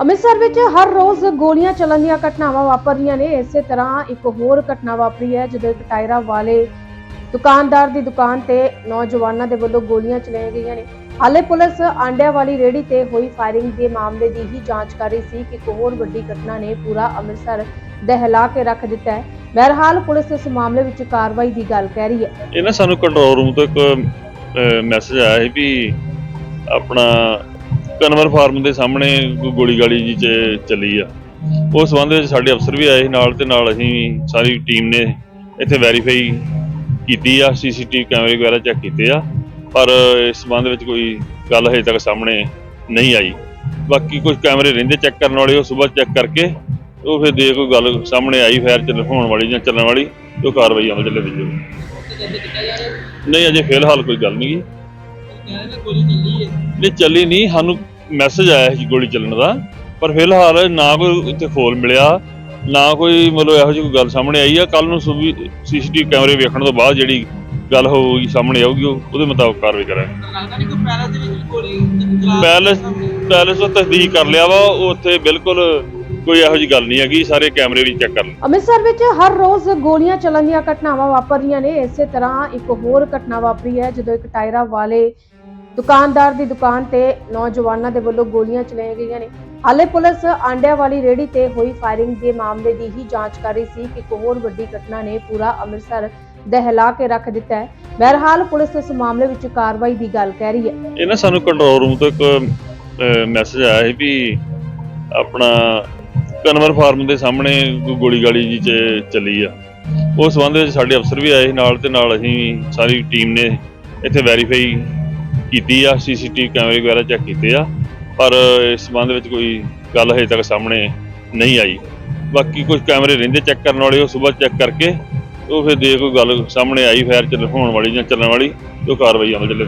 ਅੰਮ੍ਰਿਤਸਰ ਵਿੱਚ ਹਰ ਰੋਜ਼ ਗੋਲੀਆਂ ਚੱਲਣ ਦੀਆਂ ਘਟਨਾਵਾਂ ਵਾਪਰ ਨੇ, ਇਸੇ ਤਰ੍ਹਾਂ ਇੱਕ ਹੋਰ ਘਟਨਾ ਵਾਪਰੀ ਹੈ, ਜਦੋਂ ਇੱਕ ਟਾਇਰਾਂ ਵਾਲੇ ਦੁਕਾਨਦਾਰ ਦੀ ਦੁਕਾਨ ਤੇ ਨੌਜਵਾਨਾਂ ਦੇ ਵੱਲੋਂ ਗੋਲੀਆਂ ਚਲਾਈਆਂ ਗਈਆਂ ਨੇ। ਹਾਲੇ ਪੁਲਿਸ ਆਂਡਿਆਂ ਵਾਲੀ ਰੇੜੀ ਤੇ ਹੋਈ ਫਾਇਰਿੰਗ ਦੇ ਮਾਮਲੇ ਦੀ ਹੀ ਜਾਂਚ ਕਰ ਰਹੀ ਸੀ ਕਿ ਇੱਕ ਹੋਰ ਵੱਡੀ ਘਟਨਾ ਨੇ ਪੂਰਾ ਅੰਮ੍ਰਿਤਸਰ ਦਹਿਲਾ ਕੇ ਰੱਖ ਦਿੱਤਾ ਹੈ। ਬਹਰਹਾਲ ਪੁਲਿਸ ਇਸ ਮਾਮਲੇ ਵਿੱਚ ਕਾਰਵਾਈ ਦੀ ਗੱਲ ਕਹਿ ਰਹੀ ਹੈ। ਇਹ ਨਾ ਸਾਨੂੰ ਕੰਟਰੋਲ ਰੂਮ ਤੋਂ ਇੱਕ ਮੈਸੇਜ ਆਇਆ ਸੀ ਵੀ ਆਪਣਾ ਕਨਵਰ ਫਾਰਮ ਦੇ ਸਾਹਮਣੇ ਕੋਈ ਗੋਲੀ ਗਾਲੀ ਜੀ ਚ ਚੱਲੀ ਆ। ਉਸ ਸੰਬੰਧ ਵਿੱਚ ਸਾਡੇ ਅਫਸਰ ਵੀ ਆਏ ਸੀ ਨਾਲ ਤੇ ਨਾਲ ਅਸੀਂ ਸਾਰੀ ਟੀਮ ਨੇ ਇੱਥੇ ਵੈਰੀਫਾਈ ਕੀਤੀ ਆ, ਸੀਸੀਟੀਵੀ ਕੈਮਰੇ ਵਗੈਰਾ ਚੈੱਕ ਕੀਤੇ ਆ। ਪਰ ਇਸ ਸੰਬੰਧ ਵਿੱਚ ਕੋਈ ਗੱਲ ਹਜੇ ਤੱਕ ਸਾਹਮਣੇ ਨਹੀਂ ਆਈ। ਬਾਕੀ ਕੁਝ ਕੈਮਰੇ ਰਹਿੰਦੇ ਚੈੱਕ ਕਰਨ ਵਾਲੇ, ਉਹ ਸਵੇਰ ਚੈੱਕ ਕਰਕੇ ਉਹ ਫਿਰ ਦੇ ਕੋਈ ਗੱਲ ਸਾਹਮਣੇ ਆਈ, ਫਾਇਰ ਚੱਲ ਹੋਣ ਵਾਲੀ ਜਾਂ ਚੱਲਣ ਵਾਲੀ ਉਹ ਕਾਰਵਾਈ ਅਮਲ ਚ ਲੈ ਨਹੀਂ, ਅਜੇ ਫਿਲਹਾਲ ਕੋਈ ਗੱਲ ਨਹੀਂ। ਨਹੀਂ, ਚੱਲੀ ਨਹੀਂ, ਸਾਨੂੰ ਮੈਸੇਜ ਆਇਆ ਸੀ ਗੋਲੀ ਚੱਲਣ ਦਾ ਪਰ ਫਿਲਹਾਲ ਨਾ ਕੋਈ ਇੱਥੇ ਫੋਲ ਮਿਲਿਆ ਨਾ ਕੋਈ ਮਤਲਬ ਇਹੋ ਜਿਹੀ ਕੋਈ ਗੱਲ ਸਾਹਮਣੇ ਆਈ ਆ। ਕੱਲ ਨੂੰ ਸੀਸੀਟੀਵੀ ਕੈਮਰੇ ਵੇਖਣ ਤੋਂ ਬਾਅਦ ਜਿਹੜੀ ਗੱਲ ਹੋਊਗੀ ਸਾਹਮਣੇ ਆਊਗੀ ਉਹ- ਉਹਦੇ ਮੁਤਾਬਕ ਕਾਰਵਾਈ ਕਰਾਂਗੇ। ਲੱਗਦਾ ਨਹੀਂ ਕੋਈ ਪੈਲਸ ਦੇ ਵਿੱਚ ਗੋਲੀ ਪੈਲਸ ਪੈਲਸ ਤੋਂ ਤਸਦੀਕ ਕਰ ਲਿਆ ਵਾ ਉਹ ਉੱਥੇ ਬਿਲਕੁਲ ਕੋਈ ਇਹੋ ਜਿਹੀ ਗੱਲ ਨਹੀਂ ਹੈਗੀ ਸਾਰੇ ਕੈਮਰੇ ਵੀ ਚੈੱਕ ਕਰ ਲਏ। ਅੰਮ੍ਰਿਤਸਰ ਵਿੱਚ ਹਰ ਰੋਜ਼ ਗੋਲੀਆਂ ਚੱਲਣ ਦੀਆਂ ਘਟਨਾਵਾਂ ਵਾਪਰ ਰਹੀਆਂ ਨੇ। ਇਸੇ ਤਰ੍ਹਾਂ ਇੱਕ ਹੋਰ ਘਟਨਾ ਵਾਪਰੀ ਹੈ ਜਦੋਂ ਇੱਕ ਟਾਇਰਾਂ ਵਾਲੇ ਦੁਕਾਨਦਾਰ ਦੀ ਦੁਕਾਨ ਤੇ ਨੌਜਵਾਨਾਂ ਦੇ ਵੱਲੋਂ ਗੋਲੀਆਂ ਚਲਾਈਆਂ ਗਈਆਂ ਨੇ। ਹਾਲੇ ਪੁਲਿਸ ਆਂਡਿਆਂ ਵਾਲੀ ਰੇੜੀ ਤੇ ਹੋਈ ਫਾਇਰਿੰਗ ਦੇ ਮਾਮਲੇ ਦੀ ਹੀ ਜਾਂਚ ਕਰ ਰਹੀ ਸੀ ਕਿ ਇੱਕ ਹੋਰ ਵੱਡੀ ਘਟਨਾ ਨੇ ਪੂਰਾ ਅੰਮ੍ਰਿਤਸਰ ਦਹਿਲਾ ਕੇ ਰੱਖ ਦਿੱਤਾ ਹੈ। ਬਹਰਹਾਲ ਪੁਲਿਸ ਇਸ ਮਾਮਲੇ ਵਿੱਚ ਕਾਰਵਾਈ ਦੀ ਗੱਲ ਕਹਿ ਰਹੀ ਹੈ। ਇਹ ਨਾ ਸਾਨੂੰ ਕੰਟਰੋਲ ਰੂਮ ਤੋਂ ਇੱਕ ਮੈਸੇਜ ਆਇਆ ਸੀ ਵੀ ਆਪਣਾ ਕਨਵਰ ਫਾਰਮ ਦੇ ਸਾਹਮਣੇ ਗੋਲੀ ਗਾਲੀ ਜੀ ਚੱਲੀ ਆ। ਉਸ ਸੰਬੰਧ ਵਿੱਚ ਸਾਡੇ ਅਫਸਰ ਵੀ ਆਏ ਸੀ ਨਾਲ ਤੇ ਨਾਲ ਅਸੀਂ ਸਾਰੀ ਟੀਮ ਨੇ ਇੱਥੇ ਵੈਰੀਫਾਈ ਕੀਤੀ ਆ ਸੀਸੀਟੀਵੀ ਕੈਮਰੇ ਵਗੈਰਾ ਚੈੱਕ ਕੀਤੇ ਆ, ਪਰ ਇਸ ਸੰਬੰਧ ਵਿੱਚ ਕੋਈ ਗੱਲ ਹਜੇ ਤੱਕ ਸਾਹਮਣੇ ਨਹੀਂ ਆਈ। ਬਾਕੀ ਕੁਝ ਕੈਮਰੇ ਰਹਿੰਦੇ ਚੈੱਕ ਕਰਨ ਵਾਲੇ, ਉਹ ਸਵੇਰ ਚੈੱਕ ਕਰਕੇ ਉਹ ਫਿਰ ਦੇ ਕੋਈ ਗੱਲ ਸਾਹਮਣੇ ਆਈ ਫਾਇਰ ਚੱਲ ਹੋਣ ਵਾਲੀ ਜਾਂ ਚੱਲਣ ਵਾਲੀ ਉਹ ਕਾਰਵਾਈ ਅਮਲ ਚ ਲੈ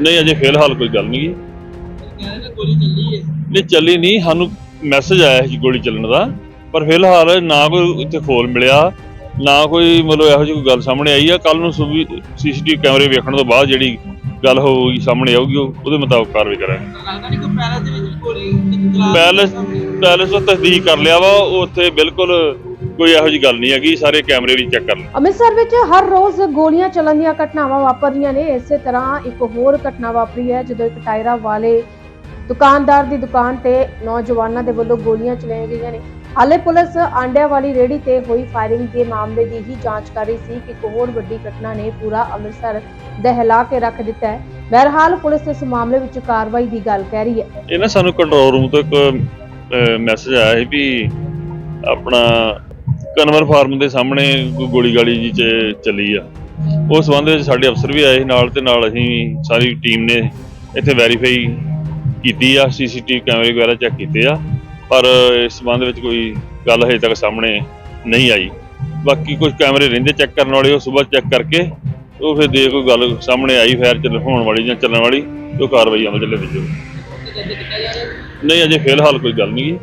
ਨਹੀਂ, ਅਜੇ ਫਿਲਹਾਲ ਕੋਈ ਗੱਲ ਨਹੀਂ ਕਹਿੰਦੇ ਨਹੀਂ, ਚੱਲੀ ਨਹੀਂ, ਸਾਨੂੰ ਮੈਸੇਜ ਆਇਆ ਸੀ ਗੋਲੀ ਚੱਲਣ ਦਾ, ਪਰ ਫਿਲਹਾਲ ਨਾ ਕੋਈ ਇੱਥੇ ਫੋਲ ਮਿਲਿਆ। ਨਾ ਕੋਈ ਮਤਲਬ ਇਹੋ ਜਿਹੀ ਕੋਈ ਗੱਲ ਸਾਹਮਣੇ ਆਈ ਆ। ਕੱਲ ਨੂੰ ਸੀਸੀਟੀਵੀ ਕੈਮਰੇ ਵੇਖਣ ਤੋਂ ਬਾਅਦ ਜਿਹੜੀ ਗੱਲ ਹੋਊਗੀ, ਸਾਹਮਣੇ ਆਊਗੀ ਉਹਦੇ ਮੁਤਾਬਕ ਕਾਰਵਾਈ ਕਰਾਂਗੇ। ਪੈਲਸ ਪੈਲਸ ਤੋਂ ਤਸਦੀਕ ਕਰ ਲਿਆ ਵਾ ਉੱਥੇ ਬਿਲਕੁਲ ਕੋਈ ਇਹੋ ਜਿਹੀ ਗੱਲ ਨਹੀਂ ਹੈਗੀ, ਸਾਰੇ ਕੈਮਰੇ ਵੀ ਚੈੱਕ ਕਰ ਲਏ ਅੰਮ੍ਰਿਤਸਰ ਵਿੱਚ ਹਰ ਰੋਜ਼ ਗੋਲੀਆਂ ਚੱਲਣ ਦੀਆਂ ਘਟਨਾਵਾਂ ਵਾਪਰ ਰਹੀਆਂ ਨੇ। ਇਸੇ ਤਰ੍ਹਾਂ ਇੱਕ ਹੋਰ ਘਟਨਾ ਵਾਪਰੀ ਹੈ, ਜਦੋਂ ਇੱਕ ਟਾਇਰਾ ਵਾਲੇ ਦੁਕਾਨਦਾਰ ਦੀ ਦੁਕਾਨ ਤੇ ਨੌਜਵਾਨਾਂ ਦੇ ਵੱਲੋਂ ਗੋਲੀਆਂ ਚਲਾਈਆਂ ਗਈਆਂ ਨੇ। ਹਾਲੇ ਪੁਲਿਸ ਆਂਡਿਆਂ ਵਾਲੀ ਰੇੜੀ ਤੇ ਹੋਈ ਫਾਇਰਿੰਗ ਦੇ ਮਾਮਲੇ ਦੀ ਹੀ ਜਾਂਚ ਕਰ ਰਹੀ ਸੀ ਕਿ ਇੱਕ ਹੋਰ ਵੱਡੀ ਘਟਨਾ ਨੇ ਪੂਰਾ ਅੰਮ੍ਰਿਤਸਰ ਦਹਿਲਾ ਕੇ ਰੱਖ ਦਿੱਤਾ ਹੈ। ਬਹਰਹਾਲ ਪੁਲਿਸ ਇਸ ਮਾਮਲੇ ਵਿੱਚ ਕਾਰਵਾਈ ਦੀ ਗੱਲ ਕਹਿ ਰਹੀ ਹੈ। ਇਹ ਨਾ ਸਾਨੂੰ ਕੰਟਰੋਲ ਰੂਮ ਤੋਂ ਇੱਕ ਮੈਸੇਜ ਆਇਆ ਸੀ ਵੀ ਆਪਣਾ ਕਨਵਰ ਫਾਰਮ ਦੇ ਸਾਹਮਣੇ ਕੋਈ ਗੋਲੀ ਗਾਲੀ ਜੀ ਚ ਚੱਲੀ ਆ। ਉਸ ਸੰਬੰਧ ਵਿੱਚ ਸਾਡੇ ਅਫਸਰ ਵੀ ਆਏ ਸੀ ਨਾਲ ਤੇ ਨਾਲ ਅਸੀਂ ਸਾਰੀ ਟੀਮ ਨੇ ਇੱਥੇ ਵੈਰੀਫਾਈ ਕੀਤੀ ਆ ਸੀਸੀਟੀਵੀ ਕੈਮਰੇ ਵਗੈਰਾ ਚੈੱਕ ਕੀਤੇ ਆ। ਪਰ ਇਸ ਸੰਬੰਧ ਵਿੱਚ ਕੋਈ ਗੱਲ ਹਜੇ ਤੱਕ ਸਾਹਮਣੇ ਨਹੀਂ ਆਈ। ਬਾਕੀ ਕੁਝ ਕੈਮਰੇ ਰਹਿੰਦੇ ਚੈੱਕ ਕਰਨ ਵਾਲੇ, ਉਹ ਸਵੇਰ ਚੈੱਕ ਕਰਕੇ ਉਹ ਫਿਰ ਦੇ ਕੋਈ ਗੱਲ ਸਾਹਮਣੇ ਆਈ ਫਾਇਰ ਚੱਲ ਹੋਣ ਵਾਲੀ ਜਾਂ ਚੱਲਣ ਵਾਲੀ, ਤੇ ਉਹ ਕਾਰਵਾਈ ਅਮਲ ਚ ਲੈ ਜਾਊਗੀ ਨਹੀਂ, ਅਜੇ ਫਿਲਹਾਲ ਕੋਈ ਗੱਲ ਨਹੀਂ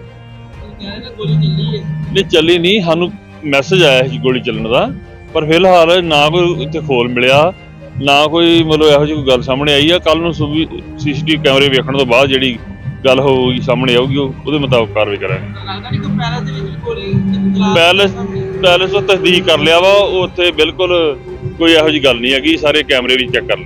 ਕਹਿੰਦੇ ਨਹੀਂ, ਚੱਲੀ ਨਹੀਂ, ਸਾਨੂੰ ਮੈਸੇਜ ਆਇਆ ਸੀ ਗੋਲੀ ਚੱਲਣ ਦਾ, ਪਰ ਫਿਲਹਾਲ ਨਾ ਕੋਈ ਇੱਥੇ ਖੋਲ ਮਿਲਿਆ, ਨਾ ਕੋਈ ਮਤਲਬ ਇਹੋ ਜਿਹੀ ਕੋਈ ਗੱਲ ਸਾਹਮਣੇ ਆਈ ਆ। ਕੱਲ ਨੂੰ ਸੀਸੀਟੀਵੀ ਕੈਮਰੇ ਵੇਖਣ ਤੋਂ ਬਾਅਦ ਜਿਹੜੀ ਗੱਲ ਹੋਊਗੀ ਸਾਹਮਣੇ ਆਊਗੀ ਉਹ- ਉਹਦੇ ਮੁਤਾਬਕ ਕਾਰਵਾਈ ਕਰਾਂਗੇ। ਲੱਗਦਾ ਨਹੀਂ ਕੋਈ ਪੈਲਸ ਦੇ ਵਿੱਚ ਗੋਲੀ ਪੈਲਸ ਪੈਲਸ ਤੋਂ ਤਸਦੀਕ ਕਰ ਲਿਆ ਵਾ ਉਹ ਉੱਥੇ ਬਿਲਕੁਲ ਕੋਈ ਇਹੋ ਜਿਹੀ ਗੱਲ ਨਹੀਂ ਹੈਗੀ ਸਾਰੇ ਕੈਮਰੇ ਵੀ ਚੈੱਕ ਕਰ ਲਏ।